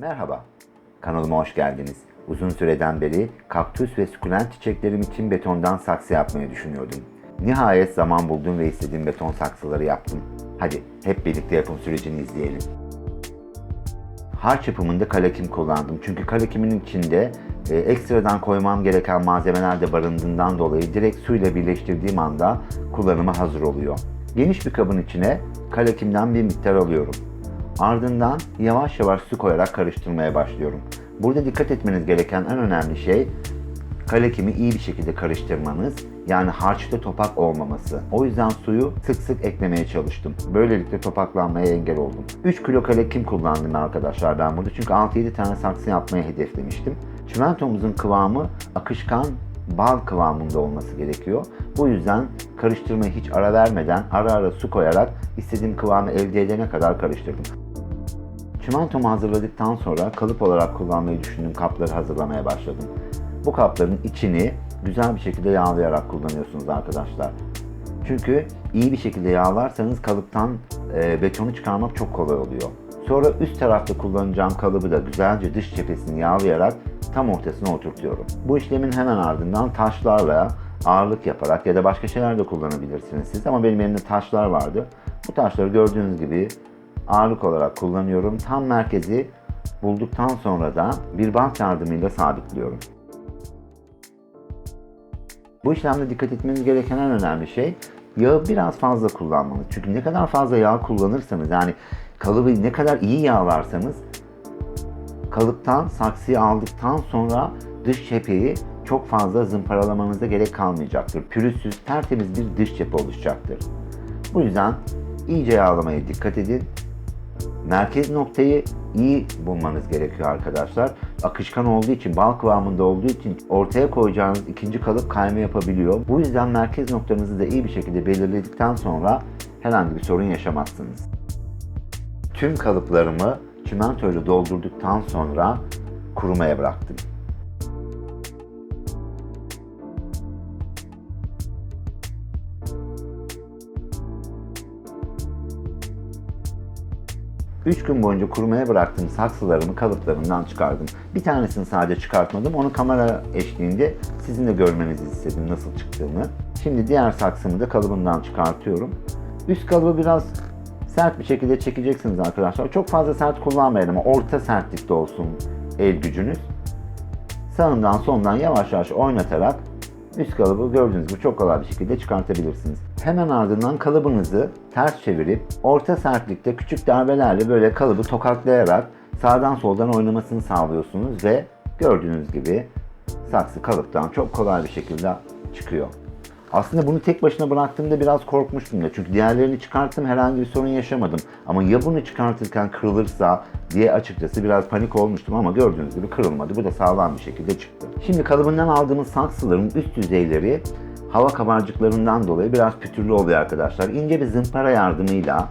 Merhaba, kanalıma hoş geldiniz. Uzun süreden beri kaktüs ve sukulent çiçeklerim için betondan saksı yapmayı düşünüyordum. Nihayet zaman buldum ve istediğim beton saksıları yaptım. Hadi hep birlikte yapım sürecini izleyelim. Harç yapımında kalekim kullandım. Çünkü kalekimin içinde e, ekstradan koymam gereken malzemeler de barındığından dolayı direkt suyla birleştirdiğim anda kullanıma hazır oluyor. Geniş bir kabın içine kalekimden bir miktar alıyorum. Ardından yavaş yavaş su koyarak karıştırmaya başlıyorum. Burada dikkat etmeniz gereken en önemli şey kalekimi iyi bir şekilde karıştırmanız yani harçta topak olmaması. O yüzden suyu sık sık eklemeye çalıştım. Böylelikle topaklanmaya engel oldum. 3 kilo kalekim kullandım arkadaşlar ben burada çünkü 6-7 tane saksı yapmayı hedeflemiştim. Çimentomuzun kıvamı akışkan bal kıvamında olması gerekiyor. Bu yüzden karıştırmayı hiç ara vermeden ara ara su koyarak istediğim kıvamı elde edene kadar karıştırdım. Çimentomu hazırladıktan sonra kalıp olarak kullanmayı düşündüğüm kapları hazırlamaya başladım. Bu kapların içini güzel bir şekilde yağlayarak kullanıyorsunuz arkadaşlar. Çünkü iyi bir şekilde yağlarsanız kalıptan e, betonu çıkarmak çok kolay oluyor. Sonra üst tarafta kullanacağım kalıbı da güzelce dış cephesini yağlayarak tam ortasına oturtuyorum. Bu işlemin hemen ardından taşlarla ağırlık yaparak ya da başka şeyler de kullanabilirsiniz siz ama benim elimde taşlar vardı. Bu taşları gördüğünüz gibi ağırlık olarak kullanıyorum. Tam merkezi bulduktan sonra da bir bant yardımıyla sabitliyorum. Bu işlemde dikkat etmeniz gereken en önemli şey yağı biraz fazla kullanmanız. Çünkü ne kadar fazla yağ kullanırsanız yani kalıbı ne kadar iyi yağlarsanız kalıptan saksıyı aldıktan sonra dış cepheyi çok fazla zımparalamanıza gerek kalmayacaktır. Pürüzsüz, tertemiz bir dış cephe oluşacaktır. Bu yüzden iyice yağlamaya dikkat edin. Merkez noktayı iyi bulmanız gerekiyor arkadaşlar. Akışkan olduğu için, bal kıvamında olduğu için ortaya koyacağınız ikinci kalıp kayma yapabiliyor. Bu yüzden merkez noktanızı da iyi bir şekilde belirledikten sonra herhangi bir sorun yaşamazsınız. Tüm kalıplarımı çimentoyla doldurduktan sonra kurumaya bıraktım. Üç gün boyunca kurumaya bıraktığım saksılarımı kalıplarından çıkardım. Bir tanesini sadece çıkartmadım. Onu kamera eşliğinde sizin de görmenizi istedim nasıl çıktığını. Şimdi diğer saksımı da kalıbından çıkartıyorum. Üst kalıbı biraz sert bir şekilde çekeceksiniz arkadaşlar. Çok fazla sert kullanmayın ama orta sertlikte olsun el gücünüz. Sağından solundan yavaş yavaş oynatarak üst kalıbı gördüğünüz gibi çok kolay bir şekilde çıkartabilirsiniz. Hemen ardından kalıbınızı ters çevirip orta sertlikte küçük darbelerle böyle kalıbı tokatlayarak sağdan soldan oynamasını sağlıyorsunuz ve gördüğünüz gibi saksı kalıptan çok kolay bir şekilde çıkıyor. Aslında bunu tek başına bıraktığımda biraz korkmuştum da çünkü diğerlerini çıkarttım herhangi bir sorun yaşamadım. Ama ya bunu çıkartırken kırılırsa diye açıkçası biraz panik olmuştum ama gördüğünüz gibi kırılmadı. Bu da sağlam bir şekilde çıktı. Şimdi kalıbından aldığımız saksıların üst yüzeyleri hava kabarcıklarından dolayı biraz pütürlü oluyor arkadaşlar. İnce bir zımpara yardımıyla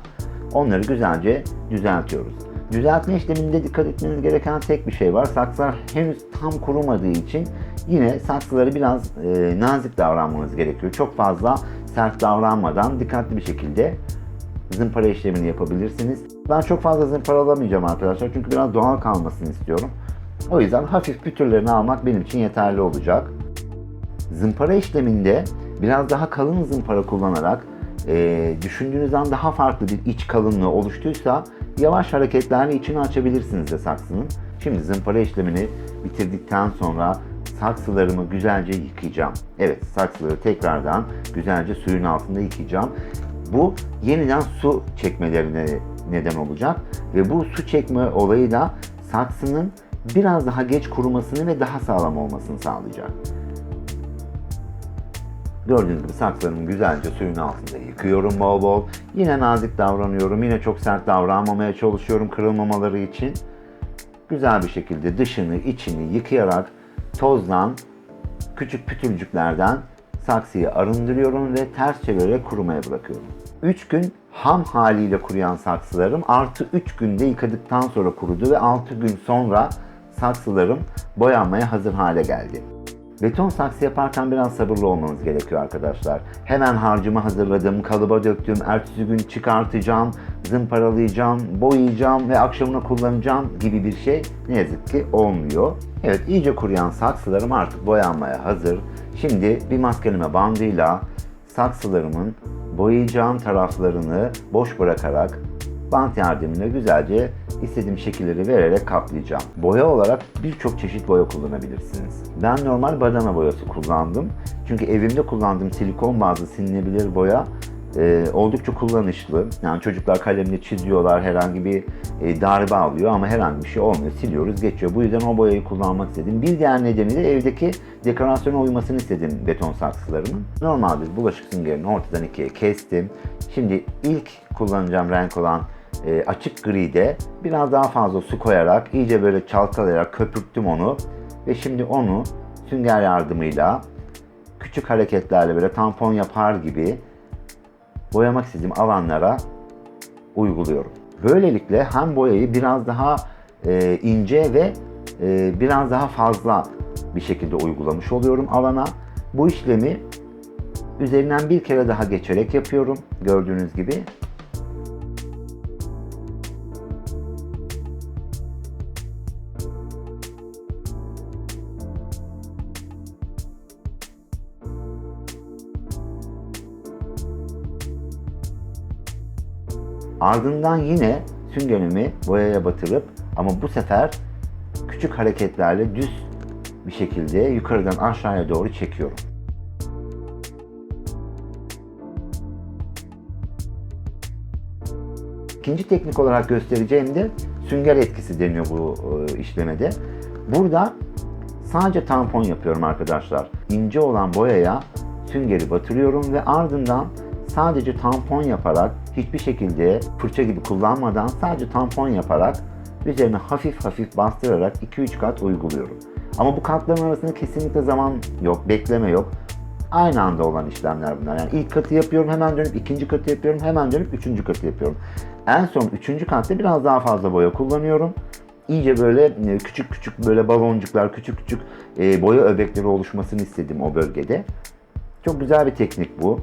onları güzelce düzeltiyoruz. Düzeltme işleminde dikkat etmeniz gereken tek bir şey var. Saksılar henüz tam kurumadığı için yine saksıları biraz e, nazik davranmanız gerekiyor. Çok fazla sert davranmadan dikkatli bir şekilde zımpara işlemini yapabilirsiniz. Ben çok fazla zımparalamayacağım arkadaşlar çünkü biraz doğal kalmasını istiyorum. O yüzden hafif pütürlerini almak benim için yeterli olacak. Zımpara işleminde biraz daha kalın zımpara kullanarak e, düşündüğünüzden daha farklı bir iç kalınlığı oluştuysa yavaş hareketlerle içini açabilirsiniz de saksının. Şimdi zımpara işlemini bitirdikten sonra saksılarımı güzelce yıkayacağım. Evet saksıları tekrardan güzelce suyun altında yıkayacağım. Bu yeniden su çekmelerine neden olacak ve bu su çekme olayı da saksının biraz daha geç kurumasını ve daha sağlam olmasını sağlayacak. Gördüğünüz gibi saksılarımı güzelce suyun altında yıkıyorum bol bol. Yine nazik davranıyorum. Yine çok sert davranmamaya çalışıyorum kırılmamaları için. Güzel bir şekilde dışını, içini yıkayarak tozdan, küçük pütürcüklerden saksıyı arındırıyorum ve ters çevirerek kurumaya bırakıyorum. 3 gün ham haliyle kuruyan saksılarım artı 3 günde yıkadıktan sonra kurudu ve 6 gün sonra saksılarım boyanmaya hazır hale geldi. Beton saksı yaparken biraz sabırlı olmanız gerekiyor arkadaşlar. Hemen harcımı hazırladım, kalıba döktüm, ertesi gün çıkartacağım. zımparalayacağım, boyayacağım ve akşamına kullanacağım gibi bir şey ne yazık ki olmuyor. Evet iyice kuruyan saksılarım artık boyanmaya hazır. Şimdi bir maskeleme bandıyla saksılarımın boyayacağım taraflarını boş bırakarak bant yardımıyla güzelce istediğim şekilleri vererek kaplayacağım. Boya olarak birçok çeşit boya kullanabilirsiniz. Ben normal badana boyası kullandım. Çünkü evimde kullandığım silikon bazlı silinebilir boya e, oldukça kullanışlı. Yani çocuklar kalemle çiziyorlar, herhangi bir e, darbe alıyor ama herhangi bir şey olmuyor. Siliyoruz, geçiyor. Bu yüzden o boyayı kullanmak istedim. Bir diğer nedeni de evdeki dekorasyona uymasını istedim beton saksılarımın. Normal bulaşık süngerini ortadan ikiye kestim. Şimdi ilk kullanacağım renk olan e, açık gride biraz daha fazla su koyarak iyice böyle çalkalayarak köpürttüm onu ve şimdi onu sünger yardımıyla küçük hareketlerle böyle tampon yapar gibi boyamak istediğim alanlara uyguluyorum. Böylelikle hem boyayı biraz daha e, ince ve e, biraz daha fazla bir şekilde uygulamış oluyorum alana. Bu işlemi üzerinden bir kere daha geçerek yapıyorum gördüğünüz gibi. Ardından yine süngerimi boyaya batırıp ama bu sefer küçük hareketlerle düz bir şekilde yukarıdan aşağıya doğru çekiyorum. İkinci teknik olarak göstereceğim de sünger etkisi deniyor bu e, işlemede. Burada sadece tampon yapıyorum arkadaşlar. İnce olan boyaya süngeri batırıyorum ve ardından sadece tampon yaparak hiçbir şekilde fırça gibi kullanmadan sadece tampon yaparak üzerine hafif hafif bastırarak 2-3 kat uyguluyorum. Ama bu katların arasında kesinlikle zaman yok, bekleme yok. Aynı anda olan işlemler bunlar. Yani ilk katı yapıyorum, hemen dönüp ikinci katı yapıyorum, hemen dönüp üçüncü katı yapıyorum. En son üçüncü katta biraz daha fazla boya kullanıyorum. İyice böyle e, küçük küçük böyle baloncuklar, küçük küçük e, boya öbekleri oluşmasını istedim o bölgede. Çok güzel bir teknik bu.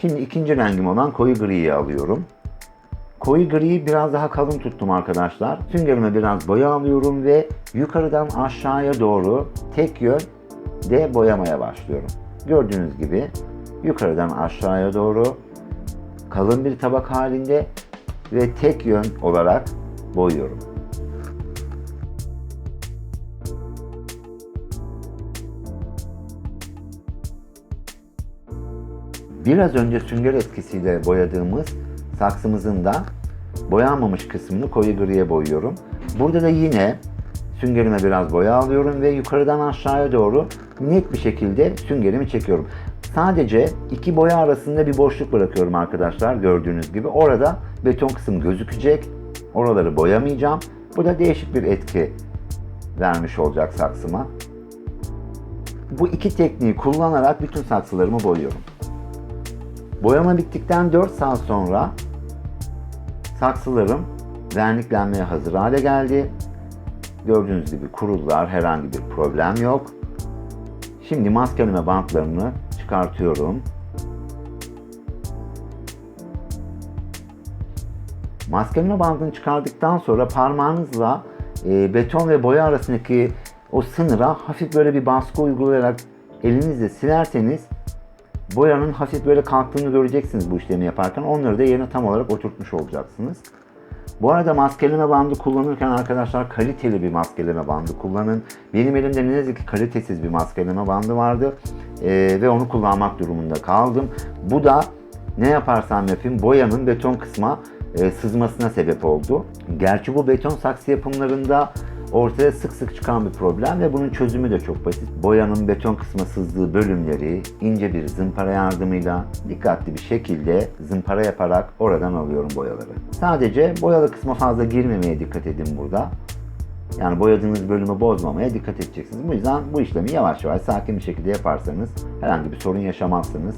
Şimdi ikinci rengim olan koyu griyi alıyorum. Koyu griyi biraz daha kalın tuttum arkadaşlar. Süngerime biraz boya alıyorum ve yukarıdan aşağıya doğru tek yön de boyamaya başlıyorum. Gördüğünüz gibi yukarıdan aşağıya doğru kalın bir tabak halinde ve tek yön olarak boyuyorum. Biraz önce sünger etkisiyle boyadığımız saksımızın da boyanmamış kısmını koyu griye boyuyorum. Burada da yine süngerime biraz boya alıyorum ve yukarıdan aşağıya doğru net bir şekilde süngerimi çekiyorum. Sadece iki boya arasında bir boşluk bırakıyorum arkadaşlar gördüğünüz gibi. Orada beton kısım gözükecek. Oraları boyamayacağım. Bu da değişik bir etki vermiş olacak saksıma. Bu iki tekniği kullanarak bütün saksılarımı boyuyorum. Boyama bittikten 4 saat sonra saksılarım verniklenmeye hazır hale geldi. Gördüğünüz gibi kurudular, herhangi bir problem yok. Şimdi maskeleme bantlarını çıkartıyorum. Maskeleme bandını çıkardıktan sonra parmağınızla e, beton ve boya arasındaki o sınıra hafif böyle bir baskı uygulayarak elinizle silerseniz boyanın hafif böyle kalktığını göreceksiniz bu işlemi yaparken. Onları da yerine tam olarak oturtmuş olacaksınız. Bu arada maskeleme bandı kullanırken arkadaşlar kaliteli bir maskeleme bandı kullanın. Benim elimde ne yazık ki kalitesiz bir maskeleme bandı vardı ee, ve onu kullanmak durumunda kaldım. Bu da ne yaparsam yapayım boyanın beton kısma e, sızmasına sebep oldu. Gerçi bu beton saksı yapımlarında ortaya sık sık çıkan bir problem ve bunun çözümü de çok basit. Boyanın beton kısma sızdığı bölümleri ince bir zımpara yardımıyla dikkatli bir şekilde zımpara yaparak oradan alıyorum boyaları. Sadece boyalı kısma fazla girmemeye dikkat edin burada. Yani boyadığınız bölümü bozmamaya dikkat edeceksiniz. Bu yüzden bu işlemi yavaş yavaş sakin bir şekilde yaparsanız herhangi bir sorun yaşamazsınız.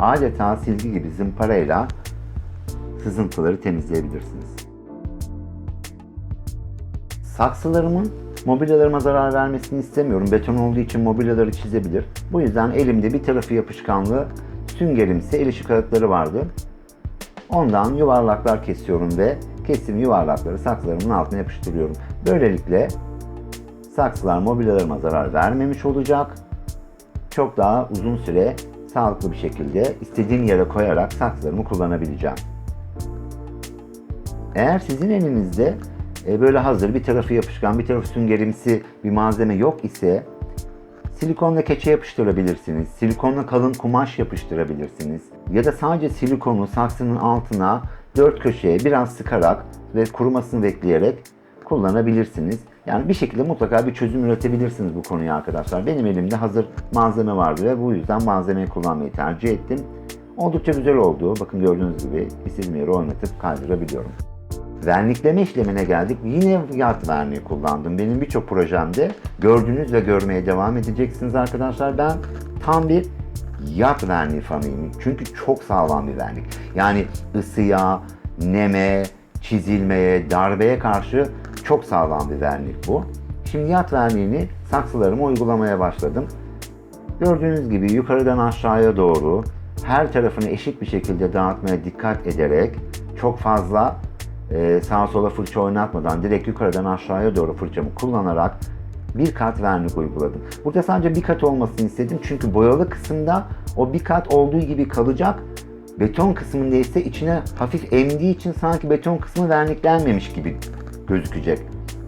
Adeta silgi gibi zımparayla sızıntıları temizleyebilirsiniz. Saksılarımın mobilyalarıma zarar vermesini istemiyorum. Beton olduğu için mobilyaları çizebilir. Bu yüzden elimde bir tarafı yapışkanlı süngerimsi el ışık kağıtları vardı. Ondan yuvarlaklar kesiyorum ve kestiğim yuvarlakları saksılarımın altına yapıştırıyorum. Böylelikle saksılar mobilyalarıma zarar vermemiş olacak. Çok daha uzun süre sağlıklı bir şekilde istediğim yere koyarak saksılarımı kullanabileceğim. Eğer sizin elinizde e, böyle hazır bir tarafı yapışkan bir tarafı süngerimsi bir malzeme yok ise silikonla keçe yapıştırabilirsiniz. Silikonla kalın kumaş yapıştırabilirsiniz. Ya da sadece silikonu saksının altına dört köşeye biraz sıkarak ve kurumasını bekleyerek kullanabilirsiniz. Yani bir şekilde mutlaka bir çözüm üretebilirsiniz bu konuya arkadaşlar. Benim elimde hazır malzeme vardı ve bu yüzden malzemeyi kullanmayı tercih ettim. Oldukça güzel oldu. Bakın gördüğünüz gibi istediğim yere oynatıp kaydırabiliyorum. Vernikleme işlemine geldik. Yine yat verniği kullandım. Benim birçok projemde gördüğünüz ve görmeye devam edeceksiniz arkadaşlar. Ben tam bir yat verniği fanıyım. Çünkü çok sağlam bir vernik. Yani ısıya, neme, çizilmeye, darbeye karşı çok sağlam bir vernik bu. Şimdi yat verniğini saksılarıma uygulamaya başladım. Gördüğünüz gibi yukarıdan aşağıya doğru her tarafını eşit bir şekilde dağıtmaya dikkat ederek çok fazla e, sağa sola fırça oynatmadan direkt yukarıdan aşağıya doğru fırçamı kullanarak bir kat vernik uyguladım. Burada sadece bir kat olmasını istedim çünkü boyalı kısımda o bir kat olduğu gibi kalacak. Beton kısmında ise içine hafif emdiği için sanki beton kısmı verniklenmemiş gibi gözükecek.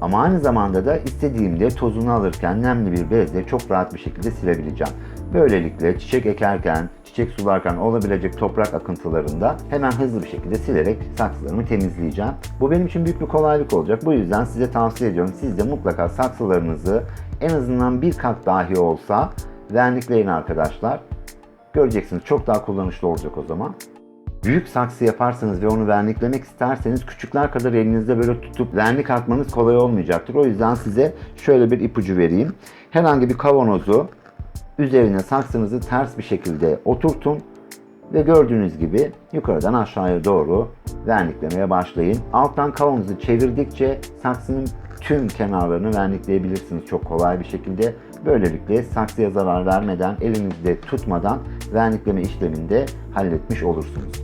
Ama aynı zamanda da istediğimde tozunu alırken nemli bir bezle çok rahat bir şekilde silebileceğim. Böylelikle çiçek ekerken, çiçek sularken olabilecek toprak akıntılarında hemen hızlı bir şekilde silerek saksılarımı temizleyeceğim. Bu benim için büyük bir kolaylık olacak. Bu yüzden size tavsiye ediyorum. Siz de mutlaka saksılarınızı en azından bir kat dahi olsa vernikleyin arkadaşlar. Göreceksiniz çok daha kullanışlı olacak o zaman. Büyük saksı yaparsanız ve onu verniklemek isterseniz küçükler kadar elinizde böyle tutup vernik atmanız kolay olmayacaktır. O yüzden size şöyle bir ipucu vereyim. Herhangi bir kavanozu üzerine saksınızı ters bir şekilde oturtun ve gördüğünüz gibi yukarıdan aşağıya doğru verniklemeye başlayın. Alttan kavanozu çevirdikçe saksının tüm kenarlarını vernikleyebilirsiniz çok kolay bir şekilde. Böylelikle saksıya zarar vermeden, elinizde tutmadan vernikleme işlemini de halletmiş olursunuz.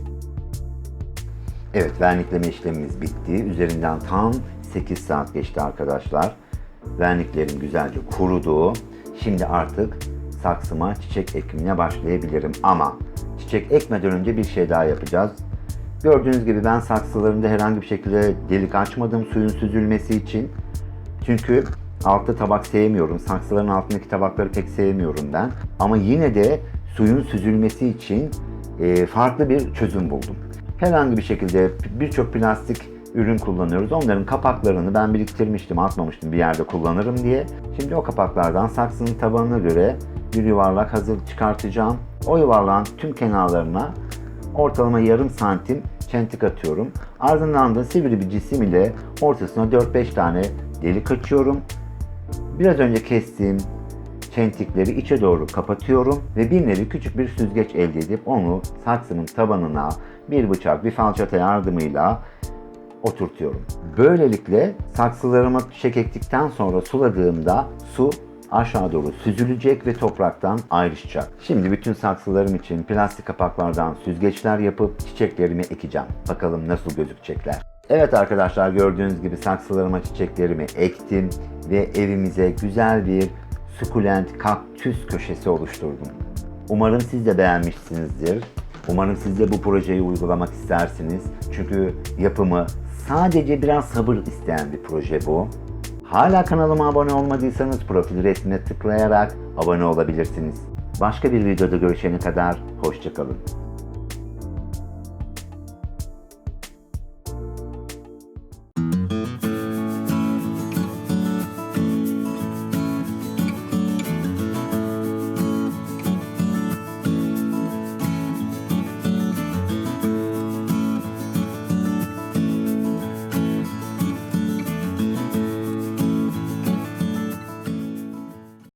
Evet, vernikleme işlemimiz bitti. Üzerinden tam 8 saat geçti arkadaşlar. Verniklerim güzelce kurudu. Şimdi artık saksıma çiçek ekimine başlayabilirim. Ama çiçek ekmeden önce bir şey daha yapacağız. Gördüğünüz gibi ben saksılarımda herhangi bir şekilde delik açmadım suyun süzülmesi için. Çünkü altta tabak sevmiyorum. Saksıların altındaki tabakları pek sevmiyorum ben. Ama yine de suyun süzülmesi için e, farklı bir çözüm buldum. Herhangi bir şekilde birçok plastik ürün kullanıyoruz. Onların kapaklarını ben biriktirmiştim, atmamıştım bir yerde kullanırım diye. Şimdi o kapaklardan saksının tabanına göre bir yuvarlak hazır çıkartacağım. O yuvarlağın tüm kenarlarına ortalama yarım santim çentik atıyorum. Ardından da sivri bir cisim ile ortasına 4-5 tane delik açıyorum. Biraz önce kestiğim çentikleri içe doğru kapatıyorum ve bir nevi küçük bir süzgeç elde edip onu saksının tabanına bir bıçak, bir falçata yardımıyla oturtuyorum. Böylelikle saksılarıma çiçek ektikten sonra suladığımda su aşağı doğru süzülecek ve topraktan ayrışacak. Şimdi bütün saksılarım için plastik kapaklardan süzgeçler yapıp çiçeklerimi ekeceğim. Bakalım nasıl gözükecekler. Evet arkadaşlar gördüğünüz gibi saksılarıma çiçeklerimi ektim ve evimize güzel bir sukulent kaktüs köşesi oluşturdum. Umarım siz de beğenmişsinizdir. Umarım siz de bu projeyi uygulamak istersiniz. Çünkü yapımı sadece biraz sabır isteyen bir proje bu. Hala kanalıma abone olmadıysanız profil resmine tıklayarak abone olabilirsiniz. Başka bir videoda görüşene kadar hoşçakalın.